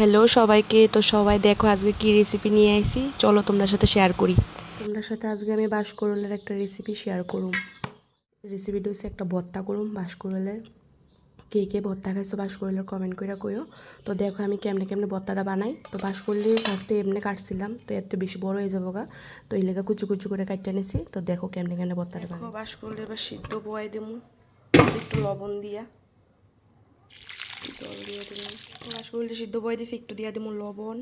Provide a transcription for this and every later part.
Hello সবাইকে তো সবাই দেখো আজকে কি রেসিপি নিয়ে আইছি। চলো তোমরা সাথে শেয়ার করি। তোমরা সাথে আজকে আমি বাঁশকরলের একটা রেসিপি শেয়ার করুম। রেসিপিটা হচ্ছে একটা ভর্তা করুম বাঁশকরলের কে কে ভর্তা খাইছো বাঁশকরলের কমেন্ট করে কইও। তো দেখো আমি কেমনে কেমনে ভর্তাটা বানাই। তো বাঁশকরলি ফার্স্টে এমনি কাটছিলাম তো এত বেশি বড় হয়ে যাব গা। তো এই লেগে কুচু কুচু করে কাটতে নিছি। তো দেখো কেমনে কেমনে ভর্তাটা বানাই। বাঁশকরলি এবার সিদ্ধ বয়াই দেবো একটু লবণ দিয়া। দিয়ে দিলাম। মাছগুলো সিদ্ধ বয়ে দিছি একটু দিয়ে দেবো লবণ।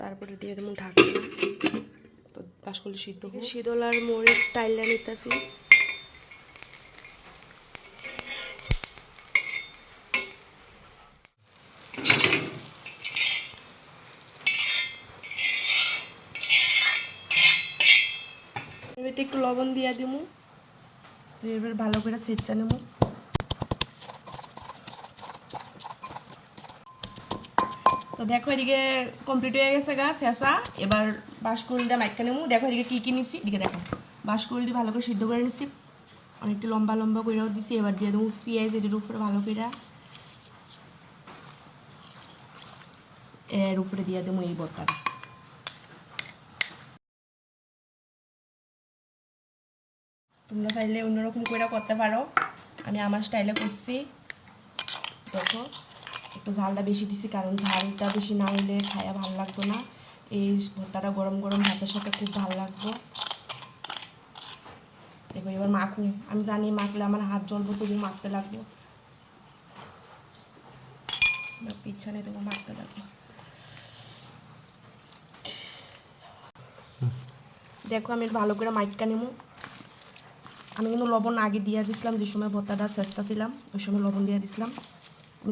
তারপরে দিয়ে দেবো ঢাকনা। তো মাছগুলো সিদ্ধ শীতল আর মরিচ টাইলা নিতেছি। একটু লবণ দিয়ে তো এবার ভালো করে সেচ্চা নেব। তো দেখো এদিকে কমপ্লিট হয়ে গেছে গা, শেষা। এবার বাঁশকুড়িটা মাইকা নেব দেখো এদিকে কী কী নিছি? এদিকে দেখো, বাঁশকুড়িটি ভালো করে সিদ্ধ করে নিছি। অনেকটা লম্বা লম্বা করেও দিছি। এবার দিয়ে দেবো পেঁয়াজ এটির উপরে ভালো করে এর উপরে দিয়ে দেবো এই বত্তাটা তোমরা চাইলে অন্যরকম করে করতে পারো। আমি আমার স্টাইলে করছি। দেখো। একটু ঝালটা বেশি দিছি কারণ ঝালটা বেশি না হলে খায়া ভালো লাগতো না। এই ভর্তাটা গরম গরম ভাতের সাথে খুব ভালো লাগতো। দেখো এবার মাখু আমি জানি মাখলে আমার হাত জ্বলবো তবু মাখতে লাগবো। ইচ্ছা নেই তবু মাখতে লাগবো। দেখো আমি ভালো করে মাইকটা নেব আমি কিন্তু লবণ আগে দিয়ে দিছিলাম যে সময় ভর্তাটা চেষ্টা ছিলাম ওই সময় লবণ দিয়ে দিছিলাম।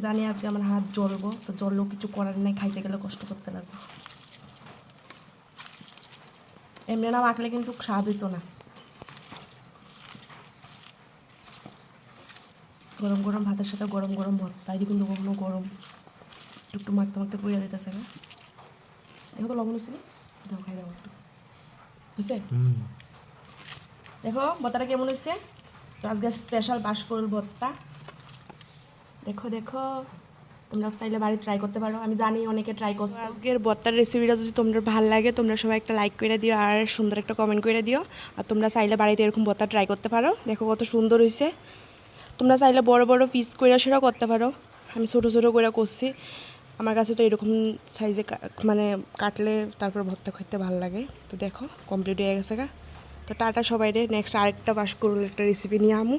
জানি আজকে আমার হাত জ্বলবো তো জ্বললেও কিছু করার নেই খাইতে গেলে কষ্ট করতে লাগবে। এমনি না মাখলে কিন্তু স্বাদ হইতো না। গরম গরম ভাতের সাথে গরম গরম ভর্তা এটি কিন্তু কখনো গরম। একটু মাখতে মাখতে পড়ে দিতেছে না। দেখো তো লবণ হচ্ছে দাও খাই দাও একটু। হয়েছে দেখো ভর্তাটা কেমন হয়েছে তো আজকে স্পেশাল বাস করল ভর্তা। দেখো দেখো। তোমরা চাইলে বাড়ি ট্রাই করতে পারো। আমি জানি অনেকে ট্রাই করছ। আজকের ভর্তার রেসিপিটা যদি তোমরা ভালো লাগে তোমরা সবাই একটা লাইক করে দিও আর সুন্দর একটা কমেন্ট করে দিও। আর তোমরা চাইলে বাড়িতে এরকম ভর্তা ট্রাই করতে পারো। দেখো কত সুন্দর হয়েছে তোমরা চাইলে বড় বড় পিস করে সেটাও করতে পারো। আমি ছোটো ছোটো করে করছি। আমার কাছে তো এরকম সাইজে মানে কাটলে তারপর ভর্তা খেতে ভালো লাগে। তো দেখো কমপ্লিট হয়ে গেছে গা। তো টাটা সবাই রে নেক্সট আরেকটা বাস করুন একটা রেসিপি নিয়ে আমু।